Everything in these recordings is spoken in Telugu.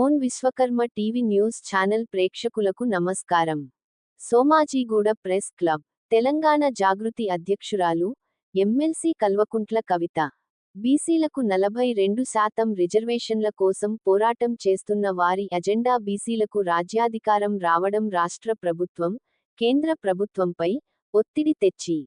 Own Vishwakarma TV news channel ప్రేక్షకులకు నమస్కారం. సోమాజీగూడ ప్రెస్ క్లబ్ తెలంగాణ జాగృతి అధ్యక్షురాలు ఎమ్మెల్సీ కల్వకుంట్ల కవిత. బీసీలకు నలభై రెండు శాతం రిజర్వేషన్ల కోసం పోరాటం చేస్తున్న వారి అజెండా బీసీలకు రాజ్యాధికారం రావడం రాష్ట్ర ప్రభుత్వం కేంద్ర ప్రభుత్వంపై ఒత్తిడి తెచ్చి.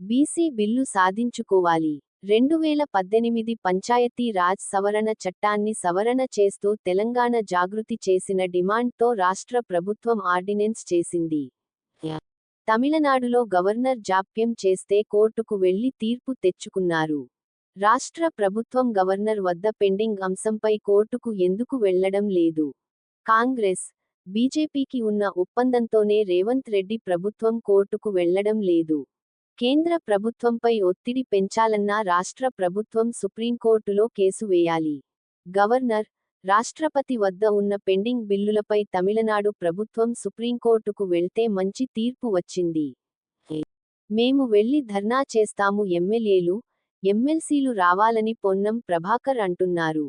బీసీ బిల్లు సాధించుకోవాలి. రెండు వేల పద్దెనిమిది పంచాయతీ రాజ్ సవరణ చట్టాన్ని సవరణ చేస్తూ తెలంగాణ జాగృతి చేసిన డిమాండ్తో రాష్ట్ర ప్రభుత్వం ఆర్డినెన్స్ చేసింది. తమిళనాడులో గవర్నర్ జాప్యం చేస్తే కోర్టుకు వెళ్ళి తీర్పు తెచ్చుకున్నారు. రాష్ట్ర ప్రభుత్వం గవర్నర్ వద్ద పెండింగ్ అంశంపై కోర్టుకు ఎందుకు వెళ్ళడం లేదు? కాంగ్రెస్ బీజేపీకి ఉన్న ఒప్పందంతోనే రేవంత్ రెడ్డి ప్రభుత్వం కోర్టుకు వెళ్ళడం లేదు. కేంద్ర ప్రభుత్వంపై ఒత్తిడి పెంచాలన్నా రాష్ట్ర ప్రభుత్వం సుప్రీంకోర్టులో కేసు వేయాలి. గవర్నర్ రాష్ట్రపతి వద్ద ఉన్న పెండింగ్ బిల్లులపై తమిళనాడు ప్రభుత్వం సుప్రీంకోర్టుకు వెళ్తే మంచి తీర్పు వచ్చింది. మేము వెళ్ళి ధర్నా చేస్తాము ఎమ్మెల్యేలు ఎమ్మెల్సీలు రావాలని పొన్నం ప్రభాకర్ అంటున్నారు.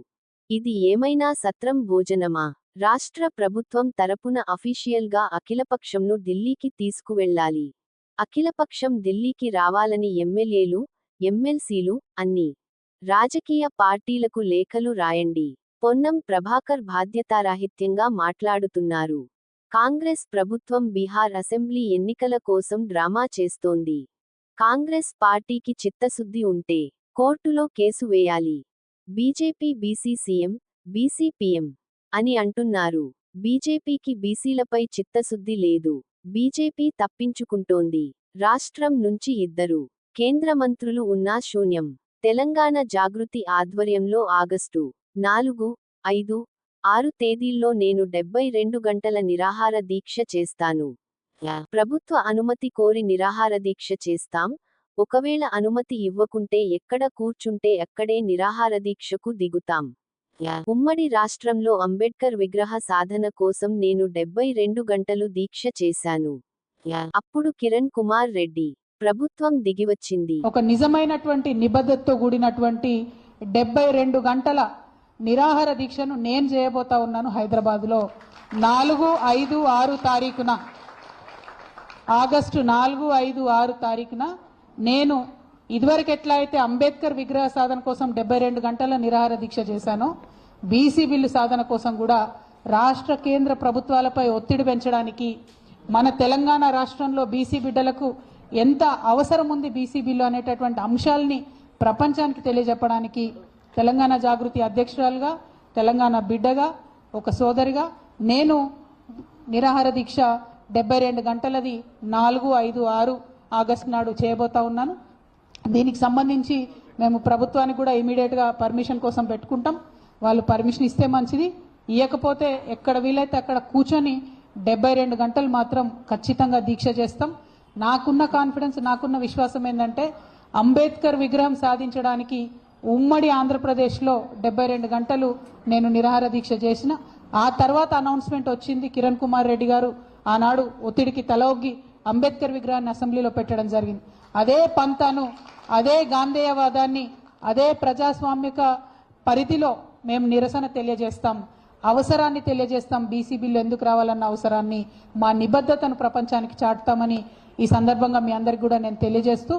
ఇది ఏమైనా సత్రం భోజనమా? రాష్ట్ర ప్రభుత్వం తరపున అఫీషియల్గా అఖిలపక్షంను ఢిల్లీకి తీసుకువెళ్ళాలి అఖిలపక్షం ఢిల్లీకి రావాలని ఎమ్మెల్యేలు ఎమ్మెల్సీలు అన్ని రాజకీయ పార్టీలకు లేఖలు రాయండి. పొన్నం ప్రభాకర్ బాధ్యతారాహిత్యంగా మాట్లాడుతున్నారు. కాంగ్రెస్ ప్రభుత్వం బీహార్ అసెంబ్లీ ఎన్నికల కోసం డ్రామా చేస్తోంది. కాంగ్రెస్ పార్టీకి చిత్తశుద్ధి ఉంటే కోర్టులో కేసు వేయాలి. బీజేపీ బీసీ సీఎం అని అంటున్నారు. బీజేపీకి బీసీలపై చిత్తశుద్ధి లేదు. బీజేపీ తప్పించుకుంటోంది. రాష్ట్రం నుంచి ఇద్దరు కేంద్ర మంత్రులు ఉన్నా శూన్యం. తెలంగాణ జాగృతి ఆధ్వర్యంలో ఆగస్టు నాలుగు ఐదు ఆరు తేదీల్లో నేను డెబ్బై రెండు గంటల నిరాహార దీక్ష చేస్తాను. ప్రభుత్వ అనుమతి కోరి నిరాహార దీక్ష చేస్తాం. ఒకవేళ అనుమతి ఇవ్వకుంటే ఎక్కడ కూర్చుంటే అక్కడే నిరాహార దీక్షకు దిగుతాం. ఉమ్మడి రాష్ట్రంలో అంబేడ్కర్ విగ్రహ సాధన కోసం నేను డెబ్బై రెండు గంటలు దీక్ష చేశాను. అప్పుడు కిరణ్ కుమార్ రెడ్డి ప్రభుత్వం దిగివచ్చింది. ఒక నిజమైనటువంటి నిబద్ధతతో కూడినటువంటి డెబ్బై రెండు గంటల నిరాహార దీక్షను నేను చేయబోతా ఉన్నాను హైదరాబాద్లో. నాలుగు ఐదు ఆరు తారీఖున ఆగస్టు నాలుగు ఐదు ఆరు తారీఖున నేను ఇదివరకు ఎట్లా అయితే అంబేద్కర్ విగ్రహ సాధన కోసం డెబ్బై రెండు గంటల నిరాహార దీక్ష చేశానో బీసీ బిల్లు సాధన కోసం కూడా రాష్ట్ర కేంద్ర ప్రభుత్వాలపై ఒత్తిడి పెంచడానికి మన తెలంగాణ రాష్ట్రంలో బీసీ బిడ్డలకు ఎంత అవసరం ఉంది బీసీ బిల్లు అనేటటువంటి అంశాలని ప్రపంచానికి తెలియజెప్పడానికి తెలంగాణ జాగృతి అధ్యక్షురాలుగా తెలంగాణ బిడ్డగా ఒక సోదరిగా నేను నిరాహార దీక్ష డెబ్బై రెండు గంటలది నాలుగు ఐదు ఆరు ఆగస్టు నాడు చేయబోతా ఉన్నాను. దీనికి సంబంధించి మేము ప్రభుత్వానికి కూడా ఇమీడియట్గా పర్మిషన్ కోసం పెట్టుకుంటాం. వాళ్ళు పర్మిషన్ ఇస్తే మంచిది. ఇవ్వకపోతే ఎక్కడ వీలైతే అక్కడ కూర్చొని డెబ్బై రెండు గంటలు మాత్రం ఖచ్చితంగా దీక్ష చేస్తాం. నాకున్న కాన్ఫిడెన్స్ నాకున్న విశ్వాసం ఏంటంటే అంబేద్కర్ విగ్రహం సాధించడానికి ఉమ్మడి ఆంధ్రప్రదేశ్లో డెబ్బై రెండు గంటలు నేను నిరాహార దీక్ష చేసిన. ఆ తర్వాత అనౌన్స్మెంట్ వచ్చింది కిరణ్ కుమార్ రెడ్డి గారు. ఆనాడు ఒత్తిడికి తలొగ్గి అంబేద్కర్ విగ్రహాన్ని అసెంబ్లీలో పెట్టడం జరిగింది. అదే పంతాను అదే గాంధేయవాదాన్ని అదే ప్రజాస్వామిక పరిధిలో మేము నిరసన తెలియజేస్తాం. అవసరాన్ని తెలియజేస్తాం. బీసీ బిల్లు ఎందుకు రావాలన్న అవసరాన్ని మా నిబద్ధతను ప్రపంచానికి చాటుతామని ఈ సందర్భంగా మీ అందరికి కూడా నేను తెలియజేస్తూ